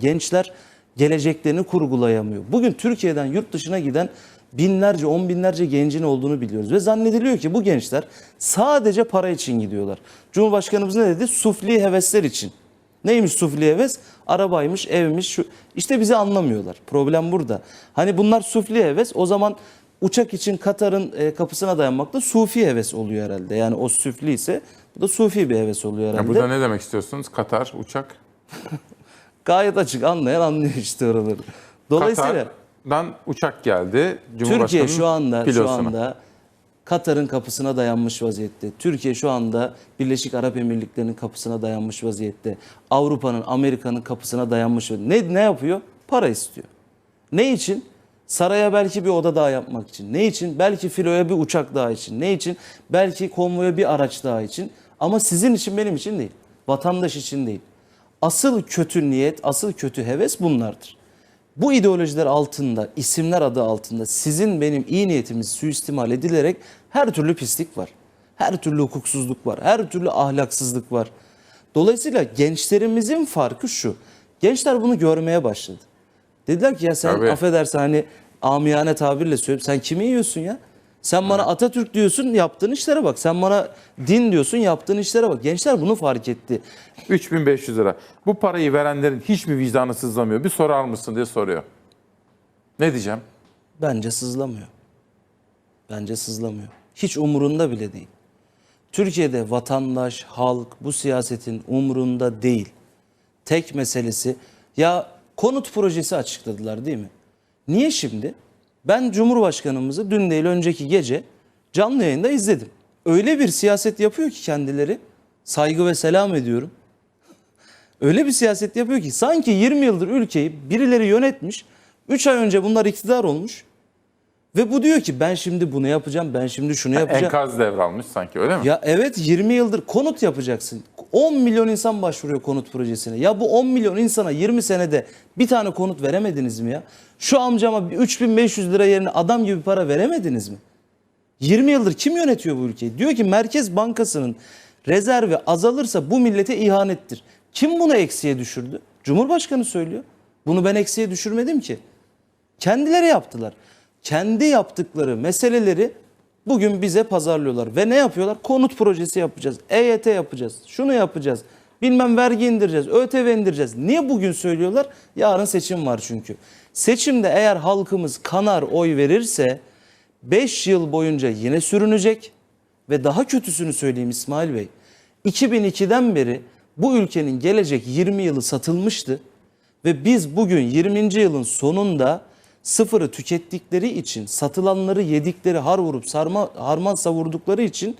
Gençler geleceklerini kurgulayamıyor. Bugün Türkiye'den yurt dışına giden binlerce, on binlerce gencin olduğunu biliyoruz. Ve zannediliyor ki bu gençler sadece para için gidiyorlar. Cumhurbaşkanımız ne dedi? Sufli hevesler için. Neymiş sufli heves? Arabaymış, evmiş. Şu. İşte bizi anlamıyorlar. Problem burada. Hani bunlar sufli heves. O zaman uçak için Katar'ın e, kapısına dayanmak da sufi heves oluyor herhalde. Yani o süfli ise bu da sufi bir heves oluyor herhalde. Ya burada ne demek istiyorsunuz? Katar, uçak. Gayet açık anlayan anlıyor işte oraları. Dolayısıyla Katar'dan uçak geldi. Türkiye şu anda şu pilotuna. anda Katar'ın kapısına dayanmış vaziyette. Türkiye şu anda Birleşik Arap Emirlikleri'nin kapısına dayanmış vaziyette. Avrupa'nın, Amerika'nın kapısına dayanmış. Ne ne yapıyor? Para istiyor. Ne için? Saraya belki bir oda daha yapmak için. Ne için? Belki filoya bir uçak daha için. Ne için? Belki konvoya bir araç daha için. Ama sizin için benim için değil. Vatandaş için değil. Asıl kötü niyet, asıl kötü heves bunlardır. Bu ideolojiler altında, isimler adı altında sizin benim iyi niyetimiz suistimal edilerek her türlü pislik var. Her türlü hukuksuzluk var. Her türlü ahlaksızlık var. Dolayısıyla gençlerimizin farkı şu. Gençler bunu görmeye başladı. Dediler ki ya sen Tabii. affedersin hani amiyane tabirle söyleyeyim. Sen kimi yiyorsun ya? Sen bana Atatürk diyorsun yaptığın işlere bak. Sen bana din diyorsun yaptığın işlere bak. Gençler bunu fark etti. 3500 lira. Bu parayı verenlerin hiç mi vicdanı sızlamıyor? Bir sorar mısın diye soruyor. Ne diyeceğim? Bence sızlamıyor. Bence sızlamıyor. Hiç umurunda bile değil. Türkiye'de vatandaş, halk bu siyasetin umurunda değil. Tek meselesi ya konut projesi açıkladılar değil mi? Niye şimdi? Ben Cumhurbaşkanımızı dün değil önceki gece canlı yayında izledim. Öyle bir siyaset yapıyor ki kendileri saygı ve selam ediyorum. Öyle bir siyaset yapıyor ki sanki 20 yıldır ülkeyi birileri yönetmiş. 3 ay önce bunlar iktidar olmuş. Ve bu diyor ki ben şimdi bunu yapacağım, ben şimdi şunu yapacağım. Enkaz devralmış sanki öyle mi? Ya evet 20 yıldır konut yapacaksın. 10 milyon insan başvuruyor konut projesine. Ya bu 10 milyon insana 20 senede bir tane konut veremediniz mi ya? Şu amcama bir 3500 lira yerine adam gibi para veremediniz mi? 20 yıldır kim yönetiyor bu ülkeyi? Diyor ki Merkez Bankası'nın rezervi azalırsa bu millete ihanettir. Kim bunu eksiye düşürdü? Cumhurbaşkanı söylüyor. Bunu ben eksiye düşürmedim ki. Kendileri yaptılar. Kendi yaptıkları meseleleri bugün bize pazarlıyorlar. Ve ne yapıyorlar? Konut projesi yapacağız. EYT yapacağız. Şunu yapacağız. Bilmem vergi indireceğiz. ÖTV indireceğiz. Niye bugün söylüyorlar? Yarın seçim var çünkü. Seçimde eğer halkımız kanar oy verirse 5 yıl boyunca yine sürünecek. Ve daha kötüsünü söyleyeyim İsmail Bey. 2002'den beri bu ülkenin gelecek 20 yılı satılmıştı. Ve biz bugün 20. yılın sonunda sıfırı tükettikleri için, satılanları yedikleri, har vurup sarma, harman savurdukları için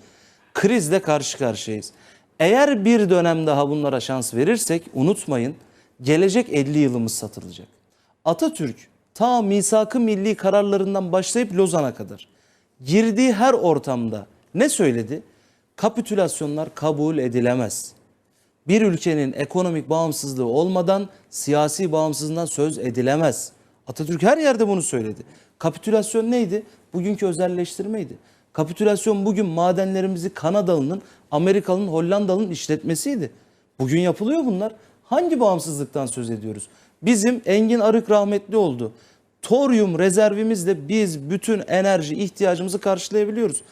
krizle karşı karşıyayız. Eğer bir dönem daha bunlara şans verirsek unutmayın gelecek 50 yılımız satılacak. Atatürk ta misak-ı milli kararlarından başlayıp Lozan'a kadar girdiği her ortamda ne söyledi? Kapitülasyonlar kabul edilemez. Bir ülkenin ekonomik bağımsızlığı olmadan siyasi bağımsızlığından söz edilemez. Atatürk her yerde bunu söyledi. Kapitülasyon neydi? Bugünkü özelleştirmeydi. Kapitülasyon bugün madenlerimizi Kanadalı'nın, Amerikalı'nın, Hollandalı'nın işletmesiydi. Bugün yapılıyor bunlar. Hangi bağımsızlıktan söz ediyoruz? Bizim Engin Arık rahmetli oldu. Toryum rezervimizle biz bütün enerji ihtiyacımızı karşılayabiliyoruz.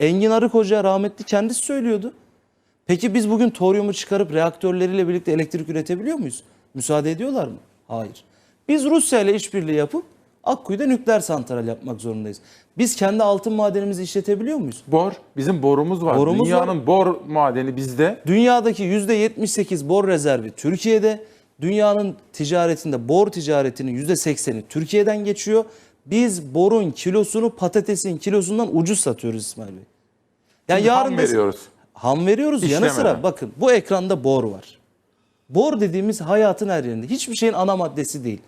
Engin Arık Hoca rahmetli kendisi söylüyordu. Peki biz bugün toryumu çıkarıp reaktörleriyle birlikte elektrik üretebiliyor muyuz? Müsaade ediyorlar mı? Hayır. Biz Rusya ile işbirliği yapıp Akkuyu'da nükleer santral yapmak zorundayız. Biz kendi altın madenimizi işletebiliyor muyuz? Bor. Bizim borumuz var. Borumuz Dünyanın bor madeni bizde. Dünyadaki %78 bor rezervi Türkiye'de. Dünyanın ticaretinde bor ticaretinin %80'i Türkiye'den geçiyor. Biz borun kilosunu patatesin kilosundan ucuz satıyoruz İsmail Bey. Yani Şimdi ham da- veriyoruz. Ham veriyoruz. Yanı İşlemeden. sıra bakın bu ekranda bor var. Bor dediğimiz hayatın her yerinde. Hiçbir şeyin ana maddesi değil.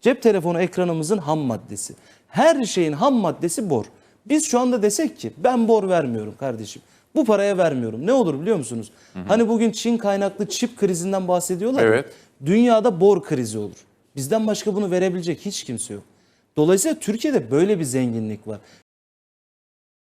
Cep telefonu ekranımızın ham maddesi. Her şeyin ham maddesi bor. Biz şu anda desek ki ben bor vermiyorum kardeşim. Bu paraya vermiyorum. Ne olur biliyor musunuz? Hani bugün Çin kaynaklı çip krizinden bahsediyorlar. ya. Evet. Dünyada bor krizi olur. Bizden başka bunu verebilecek hiç kimse yok. Dolayısıyla Türkiye'de böyle bir zenginlik var.